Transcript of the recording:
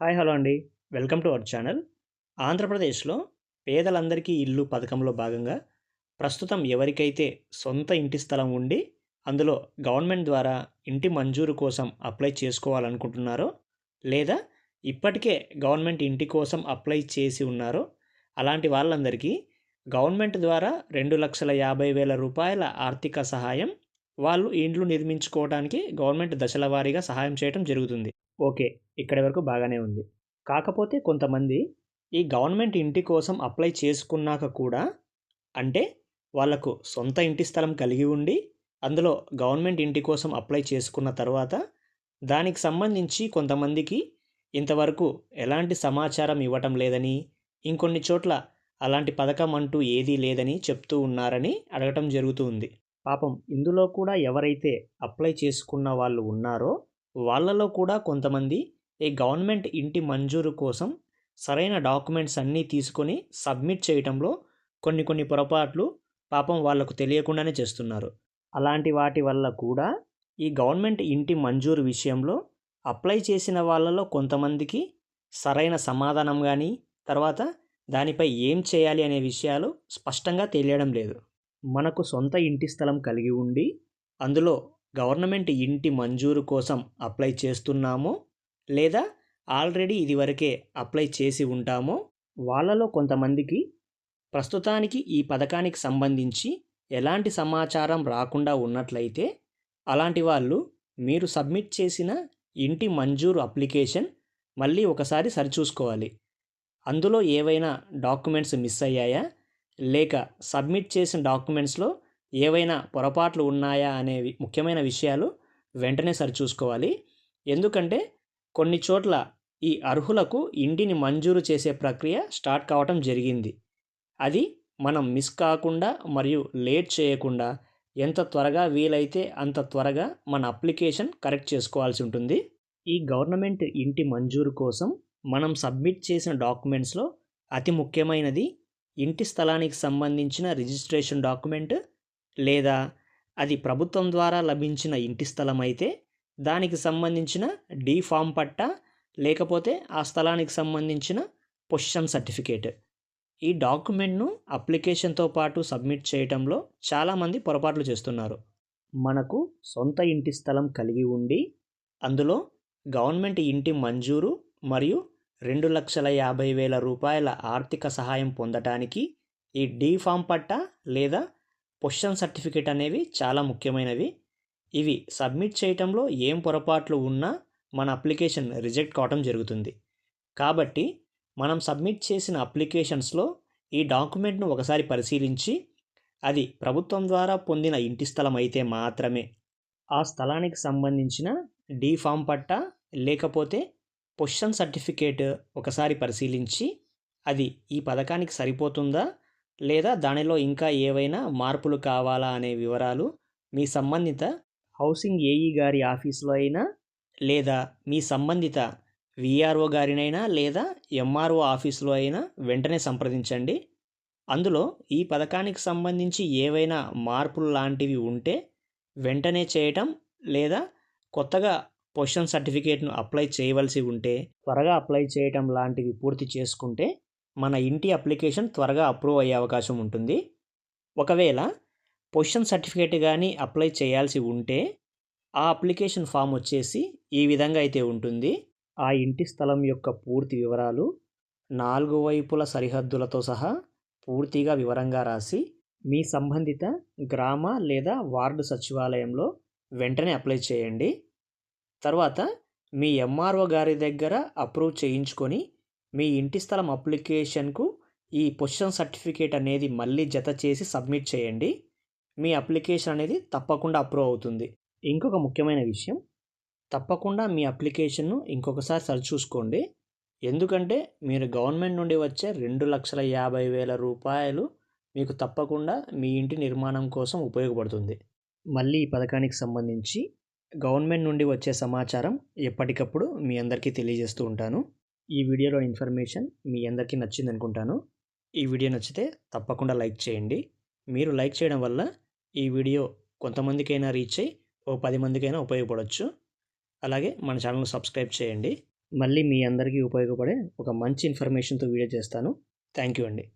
Hi hello అండి. Welcome to our channel. ఆంధ్రప్రదేశ్లో పేదలందరికీ ఇల్లు పథకంలో భాగంగా ప్రస్తుతం ఎవరికైతే సొంత ఇంటి స్థలం ఉండి అందులో గవర్నమెంట్ ద్వారా ఇంటి మంజూరు కోసం అప్లై చేసుకోవాలనుకుంటున్నారో లేదా ఇప్పటికే గవర్నమెంట్ ఇంటి కోసం అప్లై చేసి ఉన్నారో అలాంటి వాళ్ళందరికీ గవర్నమెంట్ ద్వారా రెండు లక్షల యాభై వేల రూపాయల ఆర్థిక సహాయం వాళ్ళు ఇండ్లు నిర్మించుకోవడానికి గవర్నమెంట్ దశల వారీగా సహాయం చేయడం జరుగుతుంది. ఓకే. ఇక్కడి వరకు బాగానే ఉంది. కాకపోతే కొంతమంది ఈ గవర్నమెంట్ ఇంటి కోసం అప్లై చేసుకున్నాక కూడా అంటే వాళ్ళకు సొంత ఇంటి స్థలం కలిగి ఉండి అందులో గవర్నమెంట్ ఇంటి కోసం అప్లై చేసుకున్న తర్వాత దానికి సంబంధించి కొంతమందికి ఇంతవరకు ఎలాంటి సమాచారం ఇవ్వటం లేదని ఇంకొన్ని చోట్ల అలాంటి పథకం అంటూ ఏదీ లేదని చెప్తూ ఉన్నారని అడగటం జరుగుతూ ఉంది. పాపం ఇందులో కూడా ఎవరైతే అప్లై చేసుకున్న వాళ్ళు ఉన్నారో వాళ్ళలో కూడా కొంతమంది ఈ గవర్నమెంట్ ఇంటి మంజూరు కోసం సరైన డాక్యుమెంట్స్ అన్నీ తీసుకొని సబ్మిట్ చేయటంలో కొన్ని కొన్ని పొరపాట్లు పాపం వాళ్ళకు తెలియకుండానే చేస్తున్నారు. అలాంటి వాటి వల్ల కూడా ఈ గవర్నమెంట్ ఇంటి మంజూరు విషయంలో అప్లై చేసిన వాళ్ళలో కొంతమందికి సరైన సమాధానం కానీ తర్వాత దానిపై ఏం చేయాలి అనే విషయాలు స్పష్టంగా తెలియడం లేదు. మనకు సొంత ఇంటి స్థలం కలిగి ఉండి అందులో గవర్నమెంట్ ఇంటి మంజూరు కోసం అప్లై చేస్తున్నామో లేదా ఆల్రెడీ ఇదివరకే అప్లై చేసి ఉంటామో వాళ్ళలో కొంతమందికి ప్రస్తుతానికి ఈ పథకానికి సంబంధించి ఎలాంటి సమాచారం రాకుండా ఉన్నట్లయితే అలాంటి వాళ్ళు మీరు సబ్మిట్ చేసిన ఇంటి మంజూరు అప్లికేషన్ మళ్ళీ ఒకసారి సరిచూసుకోవాలి. అందులో ఏవైనా డాక్యుమెంట్స్ మిస్ అయ్యాయా? లేక సబ్మిట్ చేసిన డాక్యుమెంట్స్లో ఏవైనా పొరపాట్లు ఉన్నాయా అనేవి ముఖ్యమైన విషయాలు వెంటనే సరిచూసుకోవాలి ఎందుకంటే కొన్ని చోట్ల ఈ అర్హులకు ఇంటిని మంజూరు చేసే ప్రక్రియ స్టార్ట్ కావటం జరిగింది. అది మనం మిస్ కాకుండా మరియు లేట్ చేయకుండా ఎంత త్వరగా వీలైతే అంత త్వరగా మన అప్లికేషన్ కరెక్ట్ చేసుకోవాల్సి ఉంటుంది. ఈ గవర్నమెంట్ ఇంటి మంజూరు కోసం మనం సబ్మిట్ చేసిన డాక్యుమెంట్స్లో అతి ముఖ్యమైనది ఇంటి స్థలానికి సంబంధించిన రిజిస్ట్రేషన్ డాక్యుమెంట్ లేదా అది ప్రభుత్వం ద్వారా లభించిన ఇంటి స్థలం అయితే దానికి సంబంధించిన డీ ఫామ్ పట్టా లేకపోతే ఆ స్థలానికి సంబంధించిన పొజిషన్ సర్టిఫికేట్. ఈ డాక్యుమెంట్ను అప్లికేషన్తో పాటు సబ్మిట్ చేయడంలో చాలామంది పొరపాట్లు చేస్తున్నారు. మనకు సొంత ఇంటి స్థలం కలిగి ఉండి అందులో గవర్నమెంట్ ఇంటి మంజూరు మరియు రెండు లక్షల యాభై వేల రూపాయల ఆర్థిక సహాయం పొందటానికి ఈ డీ ఫామ్ పట్టా లేదా పొజిషన్ సర్టిఫికేట్ అనేవి చాలా ముఖ్యమైనవి. ఇవి సబ్మిట్ చేయటంలో ఏం పొరపాట్లు ఉన్నా మన అప్లికేషన్ రిజెక్ట్ కావటం జరుగుతుంది. కాబట్టి మనం సబ్మిట్ చేసిన అప్లికేషన్స్లో ఈ డాక్యుమెంట్ను ఒకసారి పరిశీలించి అది ప్రభుత్వం ద్వారా పొందిన ఇంటి స్థలం అయితే మాత్రమే ఆ స్థలానికి సంబంధించిన డీ ఫామ్ పట్టా లేకపోతే పొజిషన్ సర్టిఫికేట్ ఒకసారి పరిశీలించి అది ఈ పథకానికి సరిపోతుందా లేదా దానిలో ఇంకా ఏవైనా మార్పులు కావాలా అనే వివరాలు మీ సంబంధిత హౌసింగ్ ఏఈ గారి ఆఫీసులో అయినా లేదా మీ సంబంధిత విఆర్ఓ గారినైనా లేదా ఎంఆర్ఓ ఆఫీసులో అయినా వెంటనే సంప్రదించండి. అందులో ఈ పథకానికి సంబంధించి ఏవైనా మార్పులు లాంటివి ఉంటే వెంటనే చేయటం లేదా కొత్తగా పొజిషన్ సర్టిఫికేట్ను అప్లై చేయవలసి ఉంటే త్వరగా అప్లై చేయటం లాంటివి పూర్తి చేసుకుంటే మన ఇంటి అప్లికేషన్ త్వరగా అప్రూవ్ అయ్యే అవకాశం ఉంటుంది. ఒకవేళ పొజిషన్ సర్టిఫికేట్ కానీ అప్లై చేయాల్సి ఉంటే ఆ అప్లికేషన్ ఫామ్ వచ్చేసి ఈ విధంగా అయితే ఉంటుంది. ఆ ఇంటి స్థలం యొక్క పూర్తి వివరాలు నాలుగు వైపుల సరిహద్దులతో సహా పూర్తిగా వివరంగా రాసి మీ సంబంధిత గ్రామ లేదా వార్డు సచివాలయంలో వెంటనే అప్లై చేయండి. తర్వాత మీ ఎంఆర్ఓ గారి దగ్గర అప్రూవ్ చేయించుకొని మీ ఇంటి స్థలం అప్లికేషన్కు ఈ పొజిషన్ సర్టిఫికేట్ అనేది మళ్ళీ జత చేసి సబ్మిట్ చేయండి. మీ అప్లికేషన్ అనేది తప్పకుండా అప్రూవ్ అవుతుంది. ఇంకొక ముఖ్యమైన విషయం తప్పకుండా మీ అప్లికేషన్ను ఇంకొకసారి సరిచూసుకోండి ఎందుకంటే మీరు గవర్నమెంట్ నుండి వచ్చే రెండు లక్షల యాభై వేల రూపాయలు మీకు తప్పకుండా మీ ఇంటి నిర్మాణం కోసం ఉపయోగపడుతుంది. మళ్ళీ ఈ పథకానికి సంబంధించి గవర్నమెంట్ నుండి వచ్చే సమాచారం ఎప్పటికప్పుడు మీ అందరికీ తెలియజేస్తూ ఉంటాను. ఈ వీడియోలో ఇన్ఫర్మేషన్ మీ అందరికీ నచ్చింది అనుకుంటాను. ఈ వీడియో నచ్చితే తప్పకుండా లైక్ చేయండి. మీరు లైక్ చేయడం వల్ల ఈ వీడియో కొంతమందికైనా రీచ్ అయ్యి ఓ పది మందికైనా ఉపయోగపడవచ్చు అలాగే మన ఛానల్ సబ్స్క్రైబ్ చేయండి. మళ్ళీ మీ అందరికీ ఉపయోగపడే ఒక మంచి ఇన్ఫర్మేషన్తో వీడియో చేస్తాను. థ్యాంక్ యూ అండి.